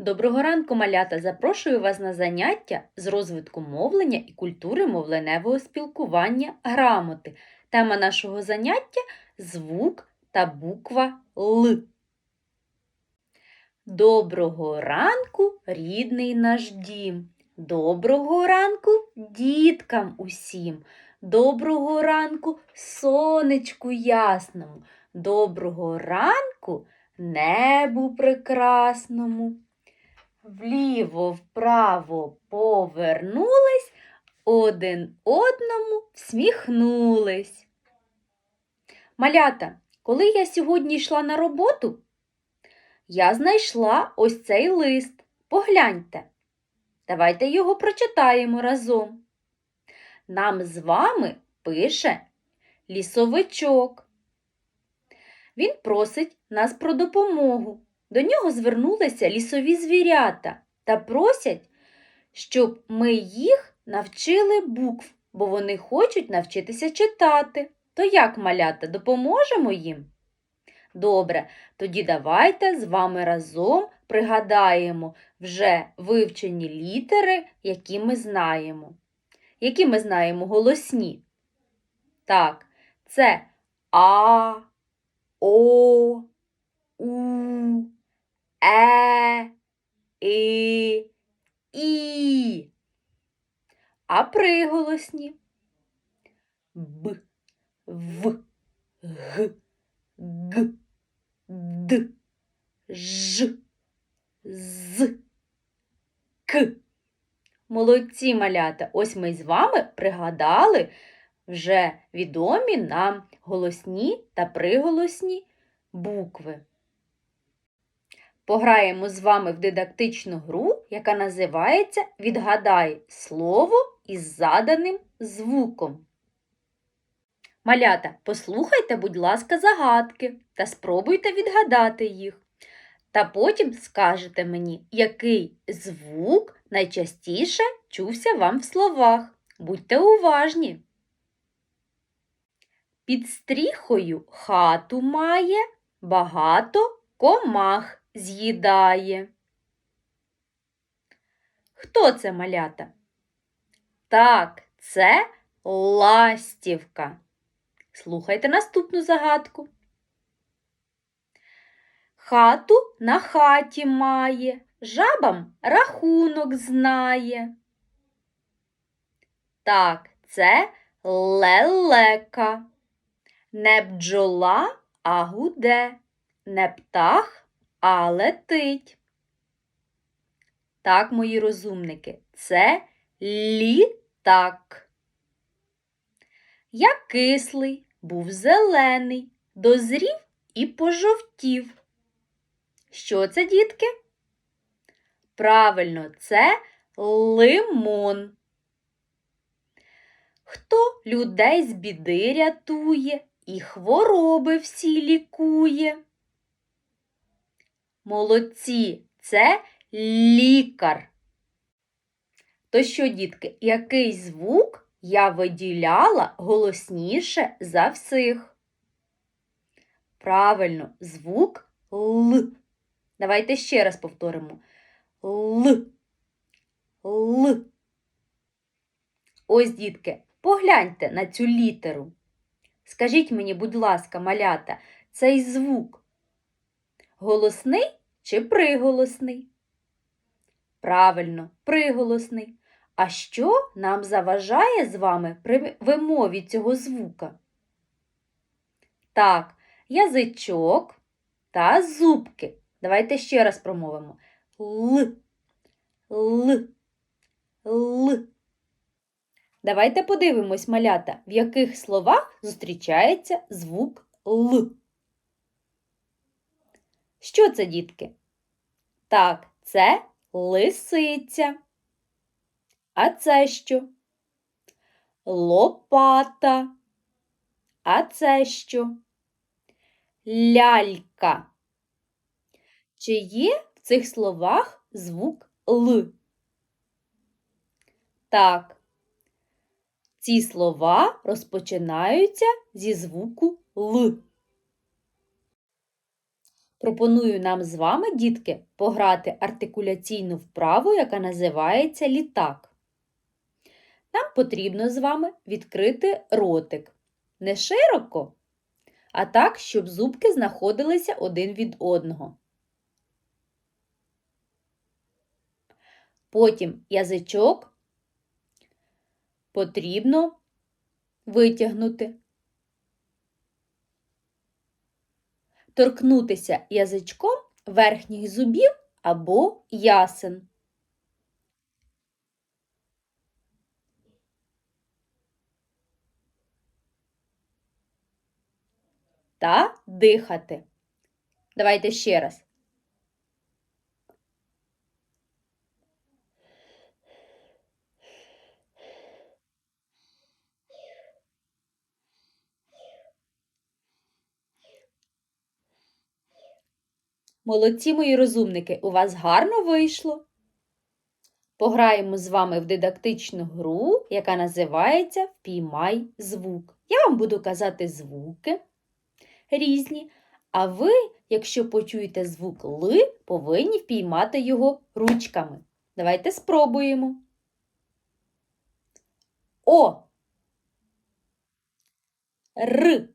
Доброго ранку, малята! Запрошую вас на заняття з розвитку мовлення і культури мовленевого спілкування грамоти. Тема нашого заняття звук та буква Л. Доброго ранку, рідний наш дім. Доброго ранку діткам усім. Доброго ранку сонечку ясному. Доброго ранку небу прекрасному. Вліво, вправо повернулись, один одному всміхнулись. Малята, коли я сьогодні йшла на роботу, я знайшла ось цей лист. Погляньте. Давайте його прочитаємо разом. Нам з вами пише лісовичок. Він просить нас про допомогу. До нього звернулися лісові звірята та просять, щоб ми їх навчили букв, бо вони хочуть навчитися читати. То як, малята, допоможемо їм? Добре, тоді давайте з вами разом пригадаємо вже вивчені літери, які ми знаємо. Які ми знаємо голосні? Так, це А, О, У, Е, І, І. А приголосні Б, В, Г, Г, Д, Ж, З, К. Молодці малята! Ось ми з вами пригадали вже відомі нам голосні та приголосні букви. Пограємо з вами в дидактичну гру, яка називається Відгадай слово із заданим звуком. Малята, послухайте, будь ласка, загадки та спробуйте відгадати їх. Та потім скажете мені, який звук найчастіше чувся вам в словах. Будьте уважні. Під стріхою хату має, багато комах з'їдає. Хто це малята? Так, це ластівка. Слухайте наступну загадку. Хату на хаті має, жабам рахунок знає. Так, це лелека. Не бджола, а гуде, не птах, а летить. Так, мої розумники, це літак. Я кислий, був зелений, дозрів і пожовтів. Що це, дітки? Правильно, це лимон. Хто людей з біди рятує і хвороби всі лікує? Молодці, це лікар. То що, дітки, який звук я виділяла голосніше за всіх? Правильно, звук Л. Давайте ще раз повторимо. Л. Л. Ось, дітки, погляньте на цю літеру. Скажіть мені, будь ласка, малята, цей звук голосний чи приголосний? Правильно, приголосний. А що нам заважає з вами при вимові цього звука? Так, язичок та зубки. Давайте ще раз промовимо. Л, Л, Л. Давайте подивимось, малята, в яких словах зустрічається звук Л. Що це, дітки? Так, це лисиця. А це що? Лопата. А це що? Лялька. Чи є в цих словах звук Л? Так. Ці слова розпочинаються зі звуку Л. Пропоную нам з вами, дітки, пограти артикуляційну вправу, яка називається літак. Нам потрібно з вами відкрити ротик. Не широко, а так, щоб зубки знаходилися один від одного. Потім язичок потрібно витягнути. Торкнутися язичком верхніх зубів або ясен. Та дихати. Давайте ще раз. Молодці мої розумники, у вас гарно вийшло. Пограємо з вами в дидактичну гру, яка називається Впіймай звук. Я вам буду казати звуки різні, а ви, якщо почуєте звук Л, повинні впіймати його ручками. Давайте спробуємо. О. Р.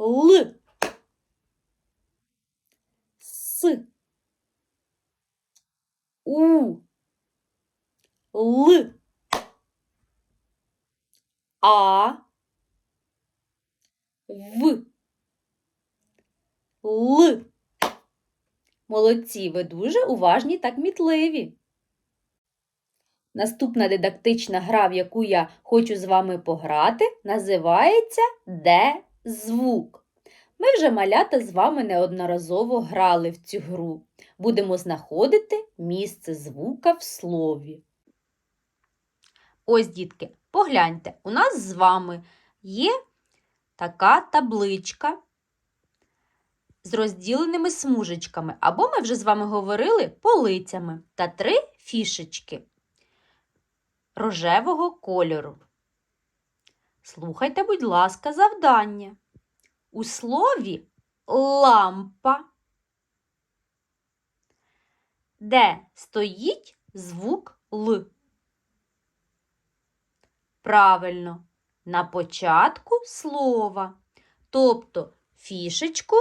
Л. У. Л. А. В. Л. Молодці, ви дуже уважні та кмітливі. Наступна дидактична гра, в яку я хочу з вами пограти, називається Де звук. Ми вже малята з вами неодноразово грали в цю гру. Будемо знаходити місце звука в слові. Ось, дітки, погляньте, у нас з вами є така табличка з розділеними смужечками, або ми вже з вами говорили полицями та три фішечки рожевого кольору. Слухайте, будь ласка, завдання. У слові лампа, де стоїть звук Л. Правильно, на початку слова. Тобто фішечку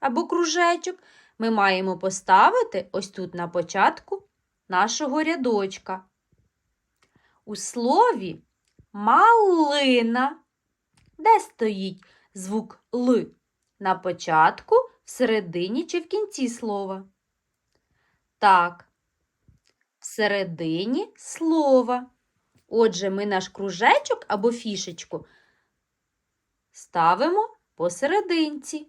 або кружечок ми маємо поставити ось тут на початку нашого рядочка. У слові малина, де стоїть звук Л на початку, всередині чи в кінці слова? Так, всередині слова. Отже, ми наш кружечок або фішечку ставимо посерединці.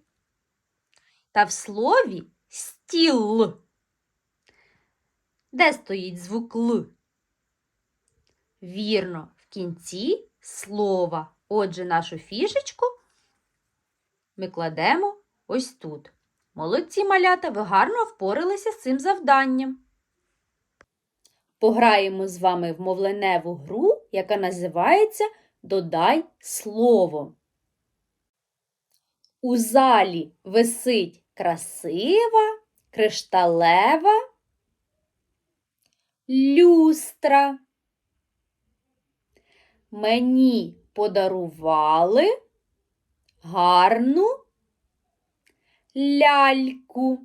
Та в слові стіл. Де стоїть звук Л? Вірно, в кінці слова. Отже, нашу фішечку ми кладемо ось тут. Молодці малята, ви гарно впоралися з цим завданням. Пограємо з вами в мовленеву гру, яка називається Додай слово. У залі висить красива, кришталева люстра. Мені подарували гарну ляльку.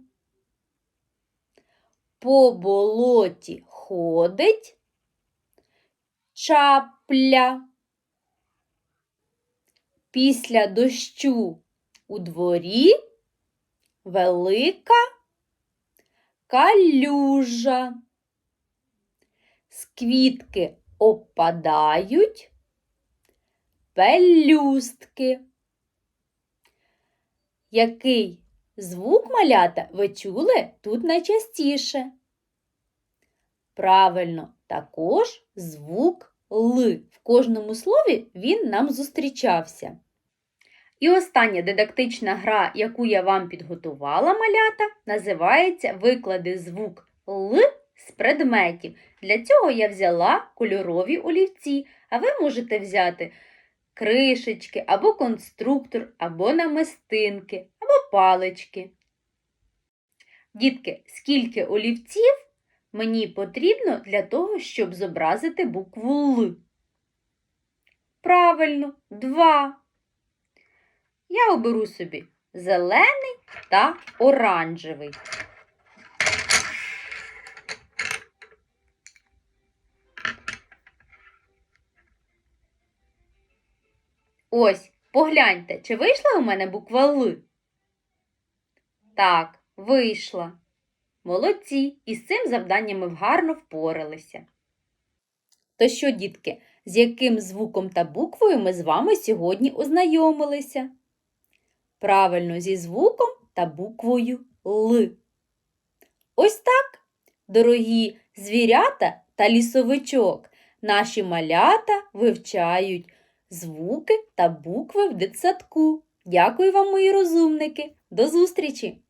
По болоті ходить чапля. Після дощу у дворі велика калюжа. З квітки опадають пелюстки. Який звук малята ви чули тут найчастіше? Правильно, також звук Л. В кожному слові він нам зустрічався. І остання дидактична гра, яку я вам підготувала малята, називається Виклади звук Л з предметів. Для цього я взяла кольорові олівці, а ви можете взяти кришечки, або конструктор, або намистинки, або палички. Дітки, скільки олівців мені потрібно для того, щоб зобразити букву Л? Правильно, два. Я оберу собі зелений та оранжевий. Ось, погляньте, чи вийшла у мене буква Л? Так, вийшла. Молодці, і з цим завданням ми гарно впоралися. То що, дітки, з яким звуком та буквою ми з вами сьогодні ознайомилися? Правильно, зі звуком та буквою Л. Ось так, дорогі звірята та лісовичок, наші малята вивчають звуки та букви в дитсадку. Дякую вам, мої розумники. До зустрічі!